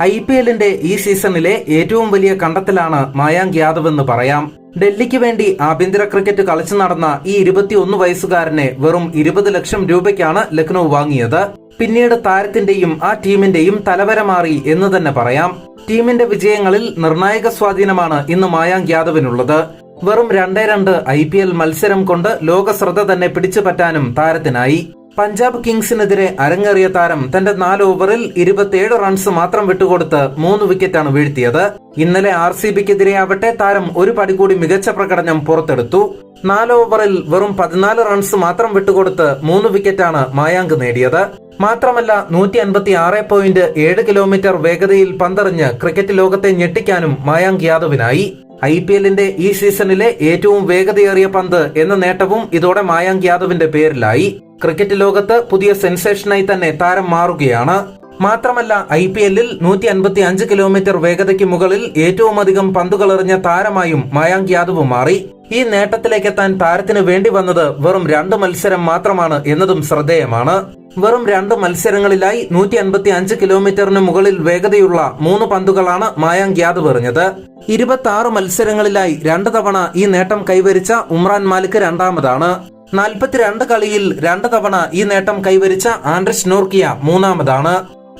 I P എല്ലിന്റെ ഈ സീസണിലെ ഏറ്റവും വലിയ കണ്ടെത്തലാണ് മായാങ്ക് യാദവ് എന്ന് പറയാം. ഡൽഹിക്ക് വേണ്ടി ആഭ്യന്തര ക്രിക്കറ്റ് കളിച്ചു നടന്ന ഈ ഇരുപത്തിയൊന്ന് വയസ്സുകാരനെ വെറും ഇരുപത് ലക്ഷം രൂപയ്ക്കാണ് ലക്നൌ വാങ്ങിയത്. പിന്നീട് താരത്തിന്റെയും ആ ടീമിന്റെയും തലവര മാറി എന്ന് തന്നെ പറയാം. ടീമിന്റെ വിജയങ്ങളിൽ നിർണായക സ്വാധീനമാണ് ഇന്ന് മായാങ്ക് യാദവിനുള്ളത്. വെറും രണ്ടേ രണ്ട് ഐ മത്സരം കൊണ്ട് ലോകശ്രദ്ധ തന്നെ പിടിച്ചു പറ്റാനും താരത്തിനായി. പഞ്ചാബ് കിങ്സിനെതിരെ അരങ്ങേറിയ താരം തന്റെ നാല് ഓവറിൽ ഇരുപത്തിയേഴ് റൺസ് മാത്രം വിട്ടുകൊടുത്ത് മൂന്ന് വിക്കറ്റാണ് വീഴ്ത്തിയത്. ഇന്നലെ ആർ സി ബിക്കെതിരെ ആവട്ടെ താരം ഒരു പടി കൂടി മികച്ച പ്രകടനം പുറത്തെടുത്തു. നാല് ഓവറിൽ വെറും പതിനാല് റൺസ് മാത്രം വിട്ടുകൊടുത്ത് മൂന്ന് വിക്കറ്റാണ് മായാങ്ക് നേടിയത്. മാത്രമല്ല നൂറ്റി അൻപത്തി ആറ് പോയിന്റ് ഏഴ് കിലോമീറ്റർ വേഗതയിൽ പന്തറിഞ്ഞ് ക്രിക്കറ്റ് ലോകത്തെ ഞെട്ടിക്കാനും മായാങ്ക് യാദവിനായി. ഐ പി എല്ലിന്റെ ഈ സീസണിലെ ഏറ്റവും വേഗതയേറിയ പന്ത് എന്ന നേട്ടവും ഇതോടെ മായാങ്ക് യാദവിന്റെ പേരിലായി. ക്രിക്കറ്റ് ലോകത്ത് പുതിയ സെൻസേഷനായി തന്നെ താരം മാറുകയാണ്. മാത്രമല്ല ഐ പി എല്ലിൽ നൂറ്റി അൻപത്തി അഞ്ച് കിലോമീറ്റർ വേഗതയ്ക്ക് മുകളിൽ ഏറ്റവുമധികം പന്തുകൾ എറിഞ്ഞ താരമായും മായാങ്ക് യാദവ് മാറി. ഈ നേട്ടത്തിലേക്ക് എത്താൻ താരത്തിന് വേണ്ടി വന്നത് വെറും രണ്ട് മത്സരം മാത്രമാണ് എന്നതും ശ്രദ്ധേയമാണ്. വെറും രണ്ട് മത്സരങ്ങളിലായി നൂറ്റി അൻപത്തി അഞ്ച് കിലോമീറ്ററിന് മുകളിൽ വേഗതയുള്ള മൂന്ന് പന്തുകളാണ് മായാങ്ക് യാദവ് എറിഞ്ഞത്. ഇരുപത്തി ആറ് മത്സരങ്ങളിലായി രണ്ട് തവണ ഈ നേട്ടം കൈവരിച്ച ഉമ്രാൻ മാലിക് രണ്ടാമതാണ്. നാൽപ്പത്തിരണ്ട് കളിയിൽ രണ്ട് തവണ ഈ നേട്ടം കൈവരിച്ച ആൻഡ്രിസ് നോർക്കിയ മൂന്നാമതാണ്.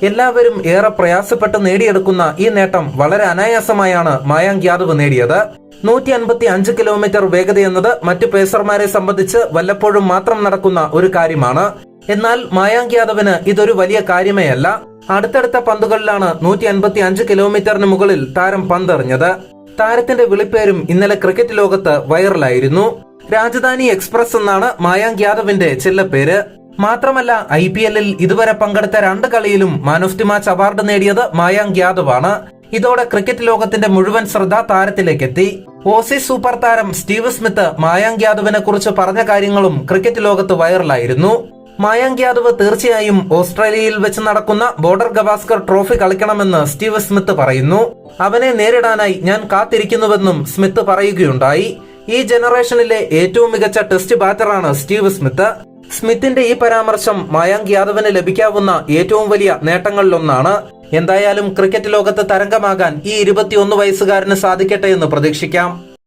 എല്ലാവരും ഏറെ പ്രയാസപ്പെട്ട് നേടിയെടുക്കുന്ന ഈ നേട്ടം വളരെ അനായാസമായാണ് മായാങ്ക് യാദവ് നേടിയത്. നൂറ്റി അൻപത്തി അഞ്ച് കിലോമീറ്റർ വേഗത എന്നത് മറ്റു പേസർമാരെ സംബന്ധിച്ച് വല്ലപ്പോഴും മാത്രം നടക്കുന്ന ഒരു കാര്യമാണ്. എന്നാൽ മായാങ്ക് യാദവിന് ഇതൊരു വലിയ കാര്യമേ അല്ല അടുത്തടുത്ത പന്തുകളിലാണ് നൂറ്റി അൻപത്തി അഞ്ച് കിലോമീറ്ററിന് മുകളിൽ താരം പന്തെറിഞ്ഞത്. താരത്തിന്റെ വിളിപ്പേരും ഇന്നലെ ക്രിക്കറ്റ് ലോകത്ത് വൈറലായിരുന്നു. രാജധാനി എക്സ്പ്രസ് എന്നാണ് മായാങ്ക് യാദവിന്റെ ചെല്ലപ്പേര്. മാത്രമല്ല ഐ പി എല്ലിൽ ഇതുവരെ പങ്കെടുത്ത രണ്ട് കളിയിലും man of the match award നേടിയത് മായാങ്ക് യാദവ് ആണ്. ഇതോടെ ക്രിക്കറ്റ് ലോകത്തിന്റെ മുഴുവൻ ശ്രദ്ധ താരത്തിലേക്ക് എത്തി ഓസി സൂപ്പർ താരം സ്റ്റീവ് സ്മിത്ത് മായാങ്ക് യാദവിനെ കുറിച്ച് പറഞ്ഞ കാര്യങ്ങളും ക്രിക്കറ്റ് ലോകത്ത് വൈറലായിരുന്നു മായാങ്ക് യാദവ് തീർച്ചയായും ഓസ്ട്രേലിയയിൽ വെച്ച് നടക്കുന്ന ബോർഡർ ഗവാസ്കർ ട്രോഫി കളിക്കണമെന്ന് സ്റ്റീവ് സ്മിത്ത് പറയുന്നു. അവനെ നേരിടാനായി ഞാൻ കാത്തിരിക്കുന്നുവെന്നും സ്മിത്ത് പറയുകയുണ്ടായി. ഈ ജനറേഷനിലെ ഏറ്റവും മികച്ച ടെസ്റ്റ് ബാറ്ററാണ് സ്റ്റീവ് സ്മിത്ത് സ്മിത്തിന്റെ ഈ പരാമർശം മായാങ്ക് യാദവിന് ലഭിക്കാവുന്ന ഏറ്റവും വലിയ നേട്ടങ്ങളിലൊന്നാണ്. എന്തായാലും ക്രിക്കറ്റ് ലോകത്ത് തരംഗമാകാൻ ഈ ഇരുപത്തിയൊന്ന് വയസ്സുകാരന് സാധിക്കട്ടെ എന്ന് പ്രതീക്ഷിക്കാം.